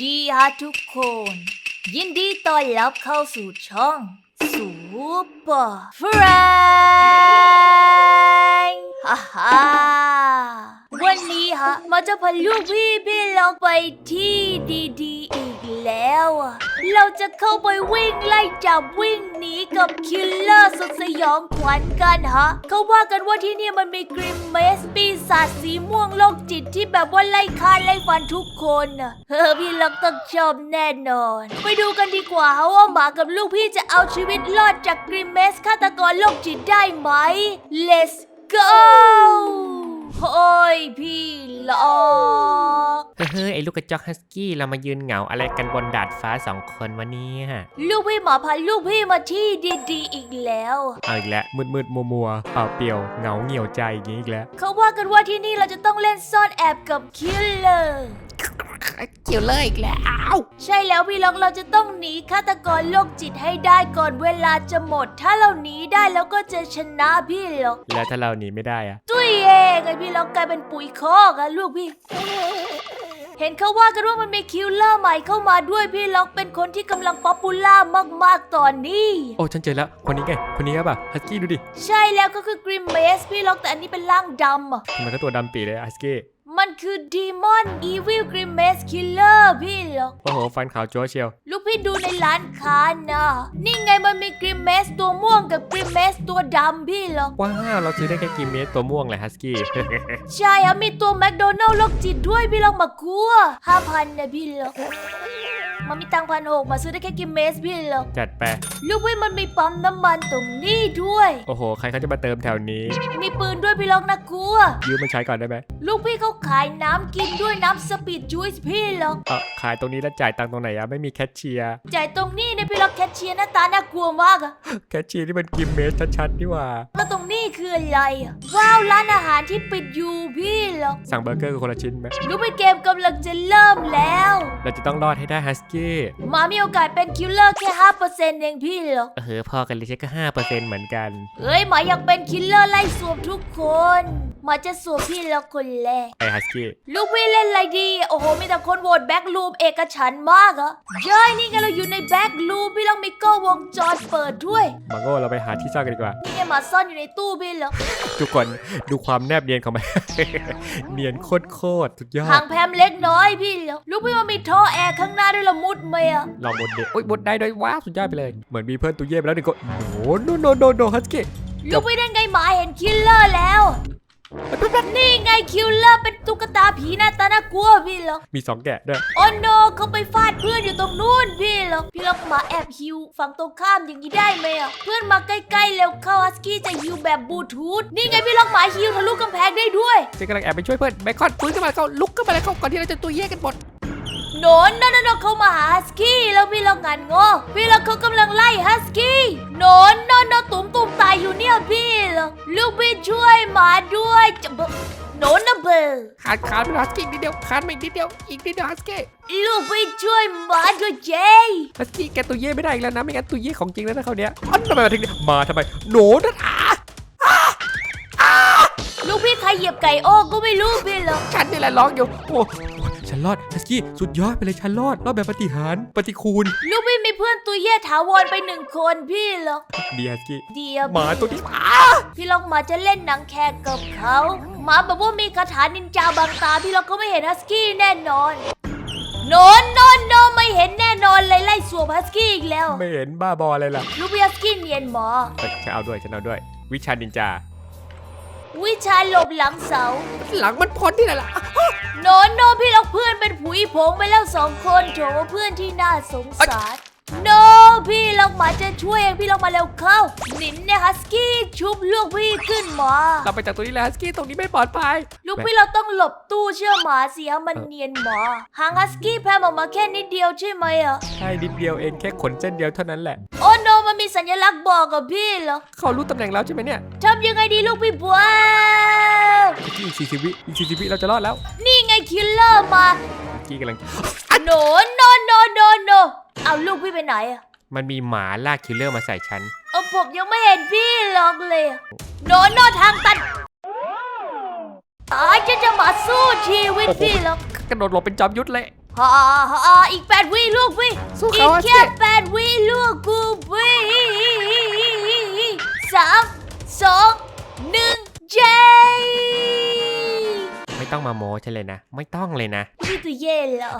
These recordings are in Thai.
ดีฮะทุกคน ยินดีต้อนรับเข้าสู่ช่องซูเปอร์ฟรน ฮ่าฮ่าวันนี้ฮะมาจะพาลูกพี่พี่เราไปที่ดีๆอีกแล้วอะเราจะเข้าไปวิ่งไล่จับวิ่งหนีกับคิลเลอร์สุดสยองขวัญกันฮะเขาว่ากันว่าที่นี่มันมีกริมเมสปีศาจสีม่วงโรคจิตที่แบบว่าไล่ฆ่าไล่ฟันทุกคนน่ะเฮ้อพี่ล็อกต้องชอบแน่นอน ไปดูกันดีกว่าฮะว่าหมากับลูกพี่จะเอาชีวิตรอดจากกริมเมสฆาตกรโรคจิตได้ไหม Let's go โอ้ยพี่ล็อกเฮ้ยไอ้ลูกกระจอกฮัสกี้เรามายืนเหงาอะไรกันบนดาดฟ้าสองคนวันนี้ฮะลูกพี่หมาพาลูกพี่มาที่ดีๆอีกแล้ว เอาอีกแล้วมืดมืดมัวมัวๆเปล่าเปลี่ยวเหงาเหี่ยวใจอย่างนี้อีกแล้ว เขาว่ากันว่าที่นี่เราจะต้องเล่นซ่อนแอบกับคิลเลอร์ เกี่ยวเลยอีกแล้วใช่แล้วพี่ล็อกเราจะต้องหนีฆาตกรโรคจิตให้ได้ก่อนเวลาจะหมด ถ้าเราหนีได้แล้วก็จะชนะพี่ล็อกแล้วถ้าเราหนีไม่ได้อะตุ้ยเองไอพี่ล็อกกลายเป็นปุ๋ยคอกอะลูกพี่ เห็นเขาว่ากันว่ามันมีคิลเลอร์ใหม่เข้ามาด้วยพี่ล็อกเป็นคนที่กำลังป๊อปปูล่ามากๆตอนนี้ โอ้ฉันเจอแล้วคนนี้ไงคนนี้ป่ะฮัสกี้ดูดิใช่แล้วก็คือกริมเมสพี่ล็อกแต่อันนี้เป็นร่างดำอะทำไมก็ตัวดำปีเลยฮัสกี้ มันคือดีมอนอีวิลกริมเมสคิลเลอร์พี่ล็อกโอ้โห ฟันขาวจั๊วเชียว ลูกพี่ดูในร้านค้านะนี่ไงมันมีกริมเมสตัวม่วงกับกริมเมสตัวดำพี่ล็อกว้าวเราซื้อได้แค่กิมเมสตัวม่วงเลยฮัสกี้ ใช่ครับมีตัวแมคโดนัลล์โรคจิตด้วยพี่ล็อกมาคัวห้าพันนะพี่ล็อกมันมีตังค์พันหกมาซื้อได้แค่กิมเมสพี่ล็อกจัดไปลูกพี่มันมีปั๊มน้ำมันตรงนี้ด้วย โอ้โห ใครเขาจะมาเติมแถวนี้ มีปืนด้วยพี่ล็อกนะคัวยืมมาใช้ก่อนได้ไหมลูกพี่เขาขายน้ำกินด้วยน้ำสปีดจูสพี่ล็อก เออขายตรงนี้แล้วจ่ายตังค์ตรงไหนอะไม่มีแคชเชียร์ จ่ายตรงนี้เนี่ยพี่ล็อกแคชเชียร์หน้าตาน่ากลัวมากอะแคชเชียร์ที่มันกิมเมสชัดๆนี่หว่า แล้วตรงนี้คืออะไรอะว้าวร้านอาหารที่ปิดอยู่พี่ล็อกสั่งเบอร์เกอร์คนละชิ้นไหมรู้ไหมเกมกำลังจะเริ่มแล้ว เราจะต้องรอดให้ได้ฮัสกี้หมามีโอกาสเป็นคิลเลอร์แค่ห้าเปอร์เซ็นต์เองพี่เหรอเออพอกันเลยใช่ก็ห้าเปอร์เซ็นต์เหมือนกัน เฮ้ยหมาอยากเป็นคิลเลอร์ไล่สวมทุกคน หมาจะสวมพี่แล้วคนแรก ไอฮัสกี้ลูกพี่เล่นอะไรดี โอ้โห มีแต่คนโหวตแบ็กลูมเอกฉันท์มากอะเย้ยนี่ไงเราอยู่ในแบ็กลูมพี่ลองมีกล้องวงจรเปิดด้วย มาโง่เราไปหาที่ซ่อนกันดีกว่า นี่ไงหมาซ่อนอยู่ในตู้พี่เหรอทุกคนดูความแนบเนียนของมัน เนียนโคตรโคตรสุดยอห่าดงแพมเล็กน้อยพี่เหรอลูกพี่มันมีท่อแอร์ข้างหน้าด้วยละมุดไหมอะลองบนเด็กโอ้ยบนได้ด้วยว้าวสุดยอดไปเลย เหมือนมีเพื่อนตัวเย่ไปแล้วหนึ่งคนโอ้โนโนโนโนฮัสกี้ ลูกพี่ได้ไงหมาเห็นคิลเลอร์แล้ว นี่ไงคิลเลอร์เป็นตุ๊กตาผีหน้าตาน่ากลัวพี่เหรอมีสองแกะด้วยโอ้โนเขาไปฟาดเพื่อนอยู่ตรงนู้นพี่เหรอพี่ล็อกมาแอบฮิวฝั่งตรงข้ามอย่างนี้ได้ไหมอะเพื่อนมาใกล้ๆเร็วเข้าฮัสกี้จะฮิวแบบบลูทูธนี่ไงพี่ล็อกหมาฮิวทะลุกำแพงได้ด้วยฉันกำลังแอบไปช่วยเพื่อนเบคอนฟื้นขึ้นมาเขาลุกขึ้นมาแล้วเขาก่อนที่เราจะตัวเย่กันหมดโนนโนนโนนเขามาหาฮัสกี้แล้วพี่ล็อกงานงอพี่ล็อกเขากำลังไล่ฮัสกี้โนนโนนโนนตุ่มตุ่ ขาดขาดไปฮัสกี้นิดเดียวขาดไปอีกนิดเดียวอีกนิดเดียวฮัสกี้ลูกพี่ช่วยหมาด้วยเจฮัสกี้แกตัวเย่ไม่ได้อีกแล้วนะไม่งั้นตัวเย่ของจริงแล้วนะเขาวเนี้ยอันทำไมมาถึงเนี่ยมาทำไมโหนนั่นอะลูกพี่ใครเหยียบไก่โอ้ก็ไม่รู้พี่เหรอฉันนี่แหละร้องอยู่โอ้ฉันรอดฮัสกี้สุดยอดไปเลยฉันรอดรอดแบบปฏิหารย์ปฏิคูณลูกพี่มีเพื่อนตัวเย่ถาวรไปหนึ่งคนพี่เหรอดีฮัสกี้เดียวหมาตัวนี้อ้าพี่ล็อกหมาจะเล่นหนังแขกกับเขาห มาแบบว่ามีคาถานินจาบางตาพี่ล็อกก็ไม่เห็นฮัสกี้แน่นอนโนนโนนโนนไม่เห็นแน่นอนเลยไล่สวมฮัสกี้อีกแล้วไม่เห็นบ้าบออะไรล่ะลูกพี่ฮัสกี้เนียนหมอเอ้ยฉันเอาด้วยฉันเอาด้วย วิชานินจา วิชาหลบหลังเสา หลังมันพ้นที่ไหนล่ะโนนโนนพี่ล็อกเพื่อนเป็นผุยผงไปแล้วสองคนโถเพื่อนที่น่าสงสารโนพี่ล็อกห มาจะช่วยเองพี่ล็อกมาเร็วเข้าหนินเนี่ยฮัสกี้ชุบลูกพี่ขึ้นหมาเราไปจากตรงนี้แล้วฮัสกี้ตรงนี้ไม่ปลอดภัยลูกพี่เราต้องหลบตู้เชื่อหมาเสียมันเนียนหมาหางฮัสกี้แพมออกมาแค่นิดเดียวใช่ไหมอะใช่นิดเดียวเองแค่ขนเส้นเดียวเท่านั้นแหละโอ้โนมันมีสัญลักษณ์บอกกับพี่เหรอเขารู้ตำแหน่งแล้วใช่ไหมเนี่ยทำยังไงดีลูกพี่บัวฮัสกี้อีกสี่สิบวิอีกสี่สิบวิเราจะรอดแล้ว นี่ไงคิลเลอร์มาฮัสกี้กำลังโนโนโนโนโนเอาลูกพี่ไปไหนอะ มันมีหมาลากคิลเลอร์มาใส่ฉัน เออผมยังไม่เห็นพี่หรอกเลยอะโนโนทางตันตายจะจะมาสู้ชีวิตพี่หรอกกระโดดหลบเป็นจอมยุทธเลย ฮ่าฮ่าอีกแปดวิลูกวิสู้อีเขากฮัสแค่กี้แปดวิลูกกูวิสามสองหนึ่งเจไม่ต้องมาโม้ฉันเลยนะ ไม่ต้องเลยนะ พี่ตัวเย่เหรอ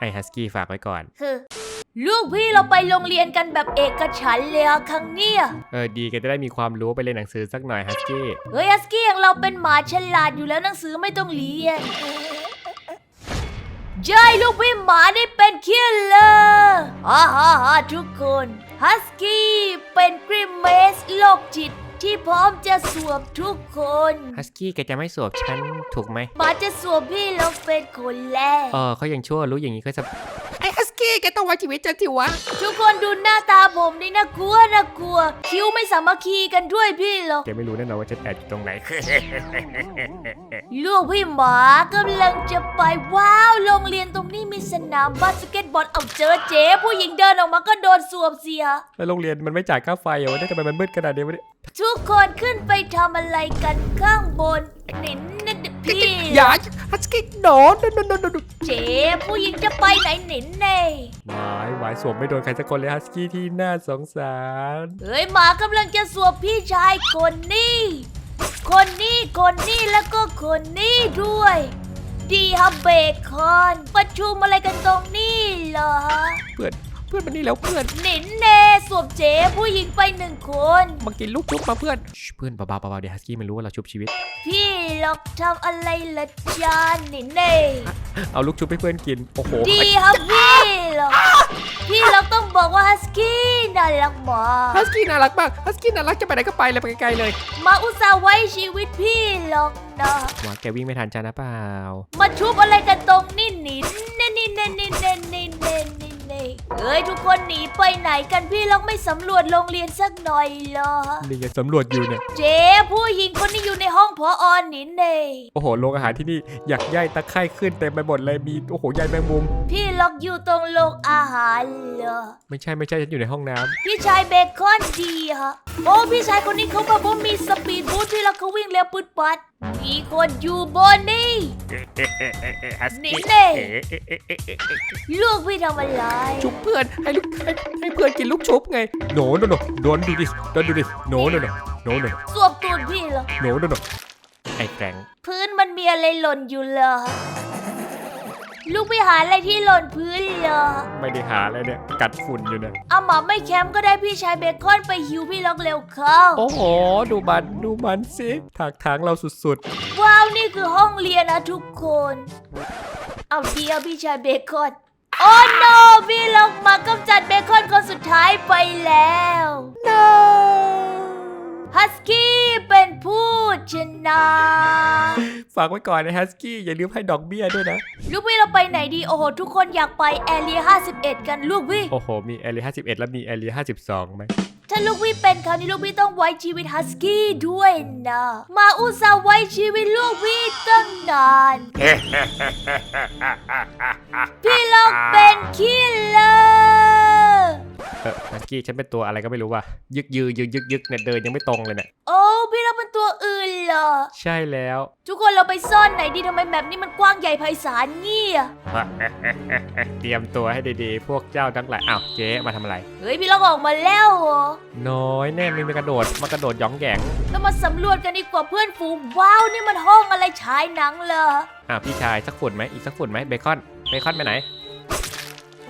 ไอ้ฮัสกี้ฝากไว้ก่อน คือ ลูกพี่เราไปโรงเรียนกันแบบเอกฉันท์เลยอะครั้งเนี้ยเออดีก็จะได้มีความรู้ไปเรียนหนังสือสักหน่อยฮัสกี้เฮ้ยฮัสกี้อย่างเราเป็นหมาฉลาดอยู่แล้วหนังสือไม่ต้องเรียนใช่ลูกพี่หมาได้เป็นคิลเลอร์ฮ่าฮ่าฮ่าทุกคนฮัสกี้เป็นกริมเมสโลกจิตที่พร้อมจะสวมทุกคน ฮัสกี้แกจะไม่สวบฉันถูกไหมหมาจะสวมพี่แล้วเป็นคนแรก เออเขายังชั่วรู้อย่างนี้ก็จะ ไอ้ฮัสกี้แกต้องไว้ชีวิตฉันสิวะ ทุกคนดูหน้าตาผมนี่น่ากลัวน่ากลัว คิ้วไม่สามัคคีกันด้วยพี่หรอกแกไม่รู้แน่นอนว่าฉันแอบอยู่ตรงไหน ลูกพี่หมากำลังจะไปว้าวโรงเรียนตรงนี้มีสนามบาสเกตบอลเอาเจอเจ๊ผู้หญิงเดินออกมาก็โดนสวมเสีย แล้วโรงเรียนมันไม่จ่ายค่าไฟเหรอวะเนี่ยทำไมมันมืดขนาดนี้วะเนี่ยทุกคนขึ้นไปทำอะไรกันข้างบนนิน นินพี่อย่าฮัสกี้โดนโดนโดนโดนโดนเจ๊ผู้หญิงจะไปไหนหนินเน่หวายหวายสวมไม่โดนใครสักคนเลยฮัสกี้ที่น่าสงสารเฮ้ยหมากำลังจะสวมพี่ชายคนนี้ คนนี้คนนี้แล้วก็คนนี้ด้วย ดีฮับเบคอน ประชุมอะไรกันตรงนี้เหรอ เพื่อน เพื่อนมานี่แล้วเพื่อนหนินเน่สวมเจ๊ผู้หญิงไปหนึ่งคน มากินลูกชุบมาเพื่อนชิเพื่อนเบาๆเบาๆเดี๋ยวฮัสกี้มันรู้ว่าเราชุบชีวิต พี่หลอกทำอะไรละจานหนินเน่เอาลูกชุบให้เพื่อนกินโอ้โหดีครับพี่หลอกพี่หลอกต้องบอกว่าฮัสกี้น่ารักหมากฮัสกี้น่ารักมากฮัสกี้น่ารักจะไปไหนก็ไปเลยไปไกลๆเลย มาอุตส่าห์ไว้ชีวิตพี่หลอกนะหวาแกวิ่งไม่ทันจ้านะเปล่า มาชุบอะไรกันตรงนี่หนินเน่นี่เน่นี่เน่นี่เน่นี่เน่ เอ้ยทุกคนหนีไปไหนกันพี่หลอกไม่สำรวจโรงเรียนสักหน่อยเหรอ นี่ไงสำรวจอยู่เนี่ย เจ๊ผู้หญิงคนนี้อยู่ในห้องพออหนินเน่โอ้โหโรงอาหารที่นี่อยากย่ายตะไคร่ขึ้นเต็มไปหมดเลยมีโอ้โหใยแมงมุม พี่ล็อกอยู่ตรงโรงอาหารเหรอ ไม่ใช่ไม่ใช่ฉันอยู่ในห้องน้ำพี่ชายเบคอนดีฮะ โอ้พี่ชายคนนี้เขาบอกว่ามีสปีดบูทพี่ล็อกเขาวิ่งเร็วปืดปัดมีคนอยู่บนนี่ฮัสนี่กี้เน่ลูกพี่ทำอะไรชุบเพื่อนให้ลูกให้ให้เพื่อนกินลูกชุบไงโนโนโนโดนดูดิโดนดูดิโนโนโนโนโนสวมตูดพี่เหรอโนโนโนไอ้แกรงพื้นมันมีอะไรหล่นอยู่เหรอ ลูกไปหาอะไรที่หล่นพื้นเหรอ ไม่ได้หาอะไรเนี่ย กัดฝุ่นอยู่เนี่ย เอาหมาไม่แคมป์ก็ได้พี่ชายเบคอนไปฮิวพี่ล็อกเร็วเข้า โอ้โห ดูมัน ดูมันสิถากทางเราสุดว้าวนี่คือห้องเรียนนะทุกคน เอาเดียวพี่ชายเบคอน โอ้โนพี่ลงมากำจัดเบคอนคนสุดท้ายไปแล้ว ๆ no ฮัสกี้เป็ นผู้ชนะ ฝากไว้ก่อนนะฮัสกี้อย่าลืมให้ดอกเบี้ยด้วยนะ ลูกพี่เราไปไหนดี โอ้โห ทุกคนอยากไปแอเรีย51 กันลูกพี่ โอ้โห มีแอรี51แล้วมีแอรี52ไหม ถ้าลูกพี่เป็นคราวนี้ลูกพี่ต้องไว้ชีวิตฮัสกี้ด้วยนะ มาอุตส่าห์ไว้ชีวิตลูกพี่ตั้งนาน พี่ล็อกเป็นคิลเลอร์เออฮัสกี้ฉันเป็นตัวอะไรก็ไม่รู้ว่ะยึกยือยึกยึกยึกเนี่ยเดินยังไม่ตรงเลยเนี่ยโอ้พี่ล็อกเป็นตัวอื่นเหรอ ใช่แล้วทุกคนเราไปซ่อนไหนดีทำไมแมปนี้มันกว้างใหญ่ไพศาลเงี้ยเตรียมตัวให้ดีๆ พวกเจ้าทั้งหลายอ้าวเจ๊มาทำอะไรเฮ้ยพี่ล็อกออกมาแล้วเหรอน้อยแน่ไม่มากระโดดมากระโดดหยองแหยงเรามาสำรวจกันดีกว่าเพื่อนฝูงว้าวนี่มันห้องอะไรฉายหนังเหรอ อะพี่ชายสักฝุ่นไหมอีกสักฝุ่นไหมเบคอนเบคอนไปไหน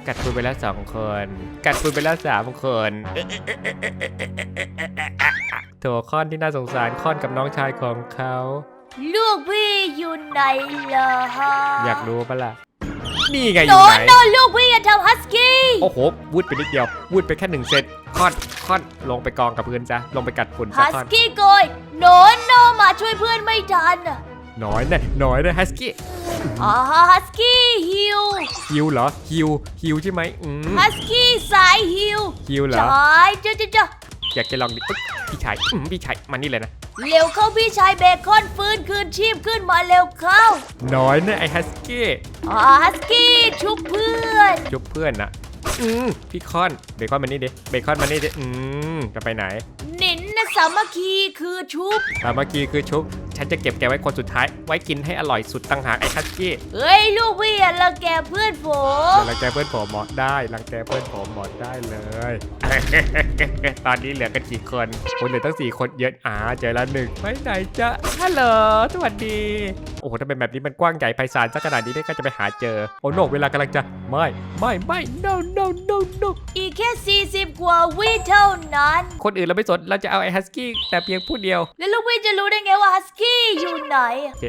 กัดคุณไปแล้วสองคน กัดคุณไปแล้วสามคนโถคอนที่น่าสงสารคอนกับน้องชายของเขา ลูกพี่อยู่ไหนเหรอฮะอยากรู้ปะล่ะ นี่ไงอโนยู่ไหนโนลูกพี่อย่าทำฮัสกี้โอ้โหวูดไปนิดเดียววูดไปแค่หนึ่งเซนคอนคอนลงไปกองกับพื้นจ้ะลงไปกัดฝุ่นซะฮัคสอน กี้โกยโนโนมาช่วยเพื่อนไม่ทันอะ น้อยแน่น้อยแน่ฮัสกี้อ๋อฮัสกี้ฮิวฮิวเหรอฮิวฮิวใช่ไหมอืมฮัสกี้สายฮิวฮิวเหรอใช่จ้าจ้าจ้าอยากจะลองดิปึ๊บพี่ชายอืมพี่ชายมานี่เลยนะเร็วเข้าพี่ชายเบคอนฟื้นคืนชีพขึ้นมาเร็วเข้า น้อยแน่ไอ้ฮัสกี้อ๋อฮัสกี้ชุบเพื่อนจุบเพื่อนนะอืมพี่คอนเบคอนมานี่ดิเบคอนมานี่ดิอืมจะไปไหนหนินนะสามัคคีคือชุบสามัคคีคือชุบ ฉันจะเก็บแกไว้คนสุดท้าย ไว้กินให้อร่อยสุดตั้งหากไอ้ฮัสกี้เฮ้ยลูกพี่อย่ารังแกเพื่อนผมรังแกเพื่อนผมหมดได้รังแกเพื่อนผมหมดได้เลย ตอนนี้เหลือกันกี่คนคนเหลือตั้งสี่คนเยอะอ่าเจอแล้วหนึ่งไปไหนจ๊ะฮัลโหลสวัสดี โอ้โหถ้าเป็นแบบนี้มันกว้างใหญ่ไพศาลสักขนาดนี้ได้ก็จะไปหาเจอโอ้โนเวลากำลังจะไม่ไม่ไม่ no no no no อีกแค่ 40 กว่าวิเท่านั้น คนอื่นเราไม่สนเราจะเอาไอ้ฮัสกี้แต่เพียงผู้เดียว แล้วลูกพี่จะรู้ได้ไงว่าฮัสกี้อยู่ไหน เจ๊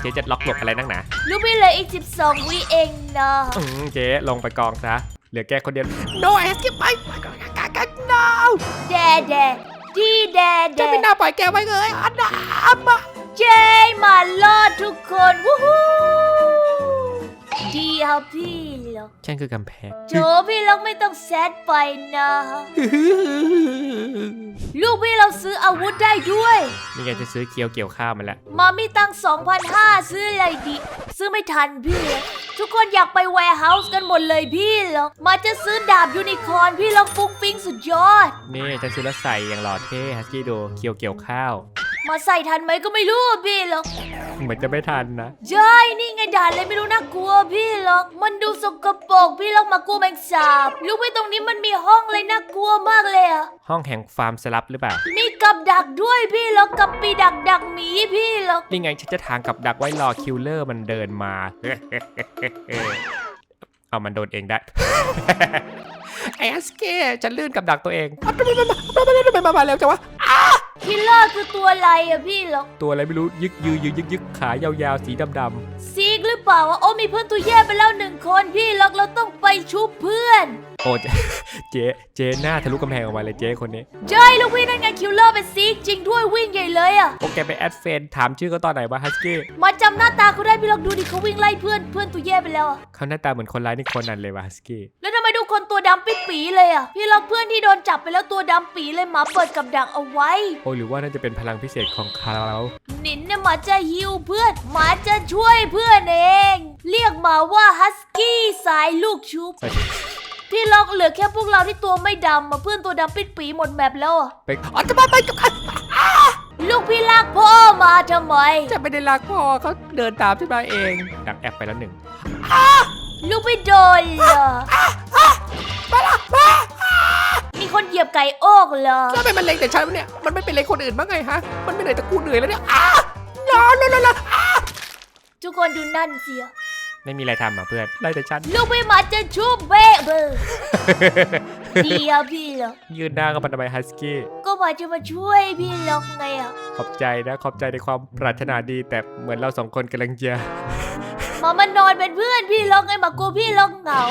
เจ๊จะล็อกหลบอะไรนักหนาลูกพี่เหลืออีก 12 วิเองนะอืมเจ๊ลงไปกองซะ เหลือแกคนเดียว no ไอ้ฮัสกี้ไปไปกันกันกัน no แดแดดีแดแดจะไม่น่าปล่อยแกไว้เลยอันดามาเจมาลอดทุกคน วู้ฮู้ดีครับพี่ ล็อกฉันคือกำแพงโจพี่ล็อกไม่ต้องแซดไปนะ ลูกพี่เราซื้ออาวุธได้ด้วย นี่ไงจะซื้อเคียวเกี่ยวข้าวมาแล้วมามีตัง2,500 ซื้ออะไรดี ซื้อไม่ทันพี่ล็อกทุกคนอยากไปแวร์เฮาส์กันหมดเลยพี่ล็อกมาจะซื้อดาบยูนิคอร์นพี่ล็อกฟุ้งฟิ้งสุดยอด นี่ฉันซื้อแล้วใส่อย่างหล่อเท่ฮัสกี้ดูเคียวเกี่ยวข้าว มาใส่ทันไหมก็ไม่รู้อะพี่ล็อกเหมือนจะไม่ทันนะ ใช่นี่ไงด่านเลยไม่รู้น่ากลัวพี่ล็อก มันดูสกปรกพี่ล็อกมากลัวแมงสาบรู้ไหมตรงนี้มันมีห้องเลยน่ากลัวมากเลยอะห้องแห่งฟาร์มสลับหรือเปล่า มีกับดักด้วยพี่ล็อกกับปีดักดักหมีพี่ล็อก นี่ไงฉันจะทางกับดักไว้รอคิลเลอร์มันเดินมา เอามันโดนเองได้ ไอ้ฮัสกี้ฉันลื่นกับดักตัวเองทำไมมาทำไมมามาแล้วจังวะ คิลเลอร์คือตัวอะไรอะพี่ล็อกตัวอะไรไม่รู้ยึกยือยึกยึกยึกขายาวๆสีดำๆซีกหรือเปล่าวะโอ้มีเพื่อนตัวแย่ไปแล้วหนึ่งคนพี่ล็อกเราต้องไปชุบเพื่อนโอ้เจ๊เจ๊เจ๊หน้าทะลุกำแพงออกมาเลยเจ๊คนนี้ใช่ลูกพี่นั่นไงคิลเลอร์เป็นซีกจริงด้วยวิ่งใหญ่เลยอะโอเคไปแอดเฟนถามชื่อเขาตอนไหนวะฮัสกี้มาจำหน้าตาเขาได้พี่ล็อกดูดิเขาวิ่งไล่เพื่อนเพื่อนตัวแย่ไปแล้วอะเขาหน้าตาเหมือนคนร้ายนี่คนนั้นเลยวะฮัสกี้แล้วทำไมดู คนตัวดำปิดปีเลยอะ พี่ล็อกเพื่อนที่โดนจับไปแล้วตัวดำปีเลยหมาเปิดกับดักเอาไว้ โอ้หรือว่าน่าจะเป็นพลังพิเศษของเขานินเนี่ยหมาจะฮิวเพื่อนหมาจะช่วยเพื่อนเอง เรียกหมาว่าฮัสกี้สายลูกชุบใส่พี่ล็อกเหลือแค่พวกเราที่ตัวไม่ดำมาเพื่อนตัวดำปิดปีหมดแมปแล้วอะไปอ๋อจะมาไปกับใครลูกพี่ลากพ่อมาทำไม จะไม่ได้รักพ่อเขาเดินตามฉันมาเองดักแอบไปแล้วหนึ่งลูกพี่โดนเหรอ มีคนเหยียบไก่โอกเหรอแล้วทำไมมันเล็งแต่ฉันวะเนี่ย มันไม่เป็นเล็งคนอื่นบ้างไงฮะ มันไม่เหนื่อยแต่กูเหนื่อยแล้วเนี่ยอ้าร้อนร้อนร้อนทุกคนดูนั่นเสียไม่มีอะไรทำอะเพื่อนไล่แต่ฉัน ลูกพี่หมาจะชุบเบ้เบอร์ดีอะพี่ล็อกยืนหน้ากับมันทำไมฮัสกี้ ก็หมาจะมาช่วยพี่ล็อกไงอะขอบใจนะ ขอบใจในความปรารถนาดีแต่เหมือนเราสองคนกำลังจะ หมามันนอนเป็นเพื่อนพี่ล็อกไงหมากลัวพี่ล็อกเหงา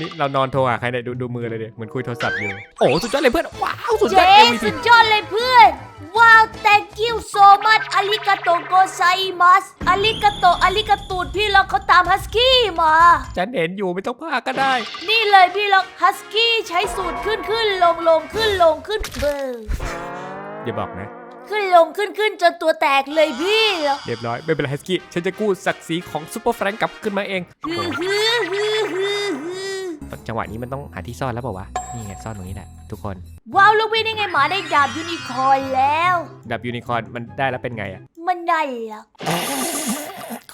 นี่เรานอนโทรหาใครเนี่ยดูดูมือเลยเดี๋ยเหมือนคุยโทรศัพท์อยู่ โอ้สุดยอดเลยเพื่อน ว้าวสุดยเจ๊อด MVP สุดยอดเลยเพื่อน ว้าว thank you so much อาริกาโตโกไซมัสอาริกาโตอาริกาตูดพี่ล็อกเขาตามฮัสกี้มา ฉันเห็นอยู่ไม่ต้องพาก็ได้ นี่เลยพี่ล็อกฮัสกี้ใช้สูตรขึ้นขึ้นลงลงขึ้นลงขึ้นเบอร์อย่าบอกนะ ขึ้นลงขึ้นขึ้นจนตัวแตกเลยพี่ล็อกเรียบร้อยไม่เป็นไรฮัสกี้ฉันจะกู้ศักดิ์ศรีของซูเปอร์แฟรงก์กลับขึ้นมาเอง ฮือฮือฮือฮือฮือจังหวะนี้มันต้องหาที่ซ่อนแล้วเปล่าวะนี่ไงซ่อนตรงนี้แหละทุกคน ว้าวลูกพี่นี่ไงหมาได้ดาบยูนิคอร์นแล้ว ดับยูนิคอร์นมันได้แล้วเป็นไงอะมันได้ละ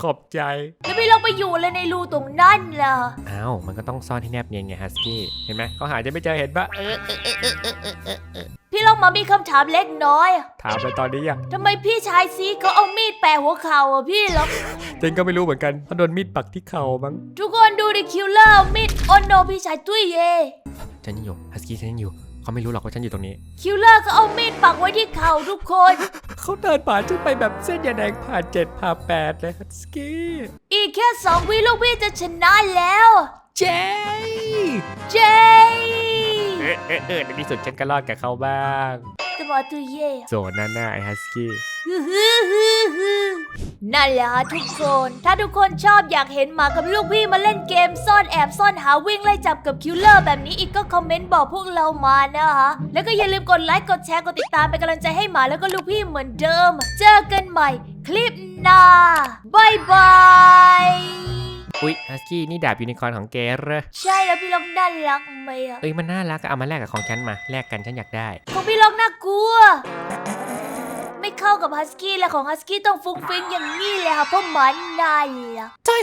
ขอบใจ แล้วพี่ล็อกไปอยู่เลยในรูตรงนั้นล่ะอ้าวมันก็ต้องซ่อนที่แนบเนียนไงฮัสกี้เห็นไหมเขาหาจะไม่เจอเห็นปะเออพี่ล็อกมามีคำถามเล็กน้อยอะถามเลยตอนนี้ยังทำไมพี่ชายซีเขาเอามีดแปะหัวเข่าอะพี่ล็อกเจนก็ไม่รู้เหมือนกันเขาโดนมีดปักที่เข่ามั้งทุกคนดูดิคิลเลอร์มีดโอนโนพี่ชายตุ้ยเย่ฉันยังอยู่ฮัสกี้ฉันยังอยู่ เขาไม่รู้หรอกว่าฉันอยู่ตรงนี้ คิลเลอร์เขาเอามีดปักไว้ที่เข่าทุกคน เขาเดินผ่านฉันไปแบบเส้นยาแดงผ่านเจ็ดผ่านแปดเลยฮัสกี้ อีกแค่สองวิลูกพี่จะชนะแล้ว เจ๊เจ เออเออเออในที่สุดฉันก็รอดกับเขาบ้างแต่ว่าตุ้ยเย่ โซนหน้าหน้าไอ้ฮัสกี้นั่นแหละฮะทุกคน ถ้าทุกคนชอบอยากเห็นหมากับลูกพี่มาเล่นเกมซ่อนแอบซ่อนหาวิ่งไล่จับกับคิลเลอร์แบบนี้อีกก็คอมเมนต์บอกพวกเรามานะคะแล้วก็อย่าลืมกดไลค์กดแชร์กดติดตามเป็นกำลังใจให้หมาแล้วก็ลูกพี่เหมือนเดิม เจอกันใหม่ คลิปหน้าบายบาย อุ๊ยฮัสกี้นี่ดาบยูนิคอร์นของแกเหรอใช่แล้วพี่ล็อกน่ารักไหมอะเอ้ยมันน่ารักอะเอามาแลกกับของฉันมาแลกกันฉันอยากได้ ของพี่ล็อกน่ากลัวไม่ไม่เข้ากับฮัสกี้และของฮัสกี้ต้องฟุ้งฟิ้งอย่างนี้เลยค่ะเพราะมันน่ารัก ใช่